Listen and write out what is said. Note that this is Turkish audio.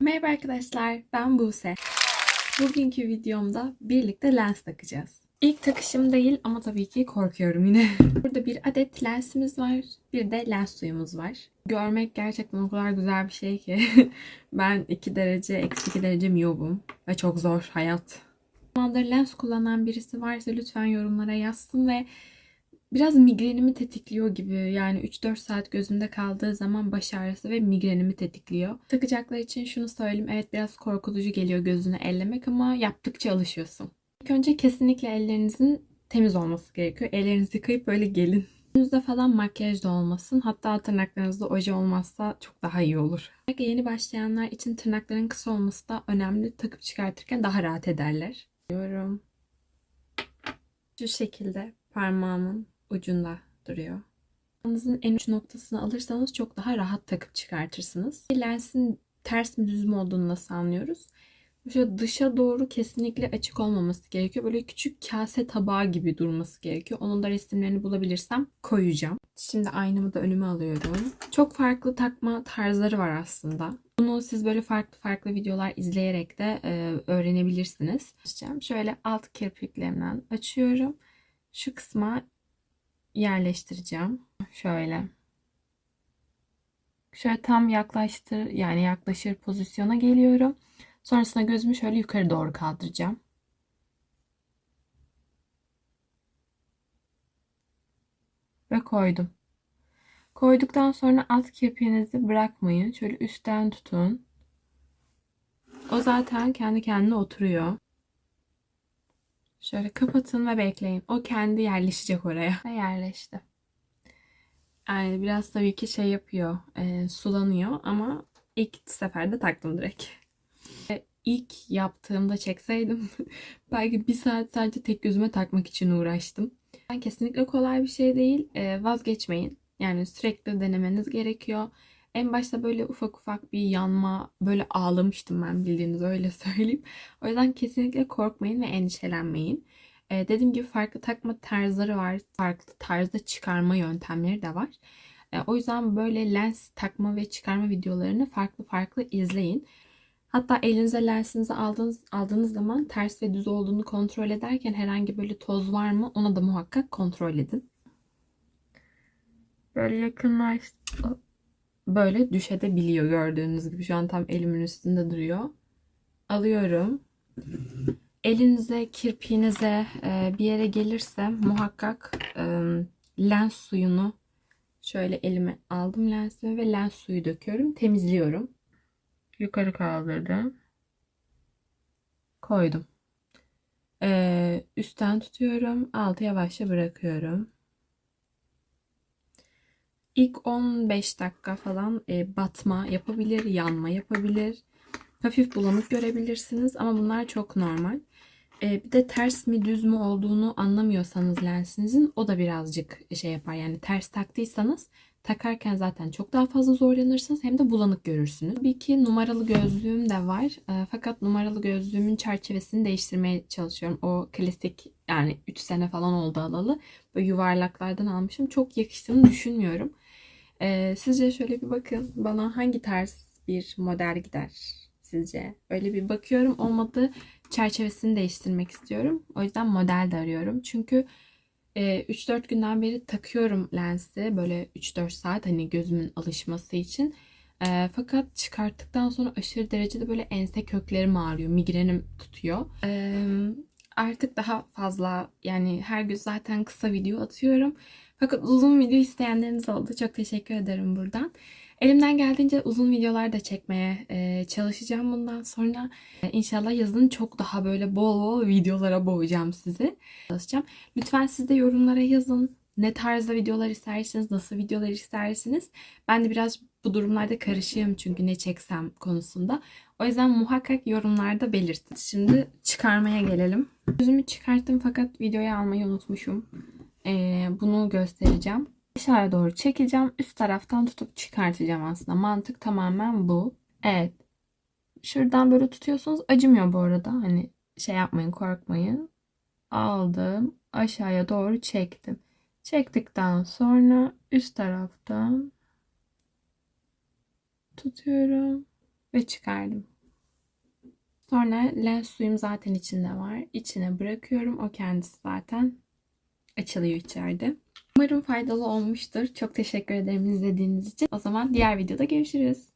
Merhaba arkadaşlar, ben Buse. Bugünkü videomda birlikte lens takacağız. İlk takışım değil ama tabii ki korkuyorum yine. Burada bir adet lensimiz var, bir de lens suyumuz var. Görmek gerçekten o kadar güzel bir şey ki. ben 2 derece, eksi 2 derece miyobum ve çok zor hayat. Zamandır lens kullanan birisi varsa lütfen yorumlara yazsın ve biraz migrenimi tetikliyor gibi. Yani 3-4 saat gözümde kaldığı zaman baş ağrısı ve migrenimi tetikliyor. Takacaklar için şunu söyleyeyim. Evet biraz korkutucu geliyor gözünü ellemek ama yaptıkça alışıyorsun. İlk önce kesinlikle ellerinizin temiz olması gerekiyor. Ellerinizi yıkayıp böyle gelin. Yüzünüzde falan makyaj da olmasın. Hatta tırnaklarınızda oje olmazsa çok daha iyi olur. Yeni başlayanlar için tırnakların kısa olması da önemli. Takıp çıkartırken daha rahat ederler. Diyorum. Şu şekilde parmağımın ucunda duruyor. Parmağınızın en uç noktasını alırsanız çok daha rahat takıp çıkartırsınız. Lensin ters mi düz mü olduğunu nasıl anlıyoruz? Şöyle dışa doğru kesinlikle açık olmaması gerekiyor. Böyle küçük kase tabağı gibi durması gerekiyor. Onun da resimlerini bulabilirsem koyacağım. Şimdi aynamı da önüme alıyorum. Çok farklı takma tarzları var aslında. Bunu siz böyle farklı farklı videolar izleyerek de e, öğrenebilirsiniz. Şöyle alt kirpiklerimden açıyorum. Şu kısma yerleştireceğim. Şöyle. Şöyle tam yaklaştır yani yaklaşır pozisyona geliyorum. Sonrasında gözümü şöyle yukarı doğru kaldıracağım. Ve koydum. Koyduktan sonra alt kirpiğinizi bırakmayın. Şöyle üstten tutun. O zaten kendi kendine oturuyor. Şöyle kapatın ve bekleyin. O kendi yerleşecek oraya. Ve yerleşti. Yani biraz tabii ki şey yapıyor. E, sulanıyor ama ilk seferde taktım direkt. E, ilk yaptığımda çekseydim belki bir saat sadece tek gözüme takmak için uğraştım. Yani kesinlikle kolay bir şey değil. E, vazgeçmeyin. Yani sürekli denemeniz gerekiyor. En başta böyle ufak ufak bir yanma, böyle ağlamıştım ben bildiğiniz öyle söyleyeyim. O yüzden kesinlikle korkmayın ve endişelenmeyin. Ee, dediğim gibi farklı takma tarzları var. Farklı tarzda çıkarma yöntemleri de var. Ee, o yüzden böyle lens takma ve çıkarma videolarını farklı farklı izleyin. Hatta elinize lensinizi aldığınız, aldığınız zaman ters ve düz olduğunu kontrol ederken herhangi böyle toz var mı ona da muhakkak kontrol edin. Böyle yakınlaş böyle düşebiliyor gördüğünüz gibi. Şu an tam elimin üstünde duruyor. Alıyorum. Elinize, kirpiğinize e, bir yere gelirse muhakkak e, lens suyunu şöyle elime aldım lensimi ve lens suyu döküyorum. Temizliyorum. Yukarı kaldırdım. Koydum. E, üstten tutuyorum. Altı yavaşça bırakıyorum. İlk 15 dakika falan e, batma yapabilir, yanma yapabilir. Hafif bulanık görebilirsiniz ama bunlar çok normal. E, bir de ters mi düz mü olduğunu anlamıyorsanız lensinizin o da birazcık şey yapar. Yani ters taktıysanız takarken zaten çok daha fazla zorlanırsınız hem de bulanık görürsünüz. Tabii ki numaralı gözlüğüm de var. E, fakat numaralı gözlüğümün çerçevesini değiştirmeye çalışıyorum. O klasik yani 3 sene falan oldu alalı. Böyle yuvarlaklardan almışım. Çok yakıştığını düşünmüyorum. Ee, sizce şöyle bir bakın. Bana hangi tarz bir model gider sizce? Öyle bir bakıyorum. Olmadı çerçevesini değiştirmek istiyorum. O yüzden model de arıyorum. Çünkü e, 3-4 günden beri takıyorum lensi. Böyle 3-4 saat hani gözümün alışması için. E, fakat çıkarttıktan sonra aşırı derecede böyle ense köklerim ağrıyor. Migrenim tutuyor. E, artık daha fazla yani her gün zaten kısa video atıyorum. Fakat uzun video isteyenleriniz oldu. Çok teşekkür ederim buradan. Elimden geldiğince uzun videolar da çekmeye e, çalışacağım bundan sonra. E, inşallah yazın çok daha böyle bol bol videolara boğacağım sizi. Çalışacağım. Lütfen siz de yorumlara yazın. Ne tarzda videolar istersiniz, nasıl videolar istersiniz. Ben de biraz bu durumlarda karışığım çünkü ne çeksem konusunda. O yüzden muhakkak yorumlarda belirtin. Şimdi çıkarmaya gelelim. Yüzümü çıkarttım fakat videoya almayı unutmuşum. Ee, bunu göstereceğim. Aşağıya doğru çekeceğim. Üst taraftan tutup çıkartacağım aslında. Mantık tamamen bu. Evet. Şuradan böyle tutuyorsunuz. Acımıyor bu arada. Hani şey yapmayın korkmayın. Aldım. Aşağıya doğru çektim. Çektikten sonra üst taraftan tutuyorum ve çıkardım. Sonra lens suyum zaten içinde var. İçine bırakıyorum. O kendisi zaten açılıyor içeride. Umarım faydalı olmuştur. Çok teşekkür ederim izlediğiniz için. O zaman diğer videoda görüşürüz.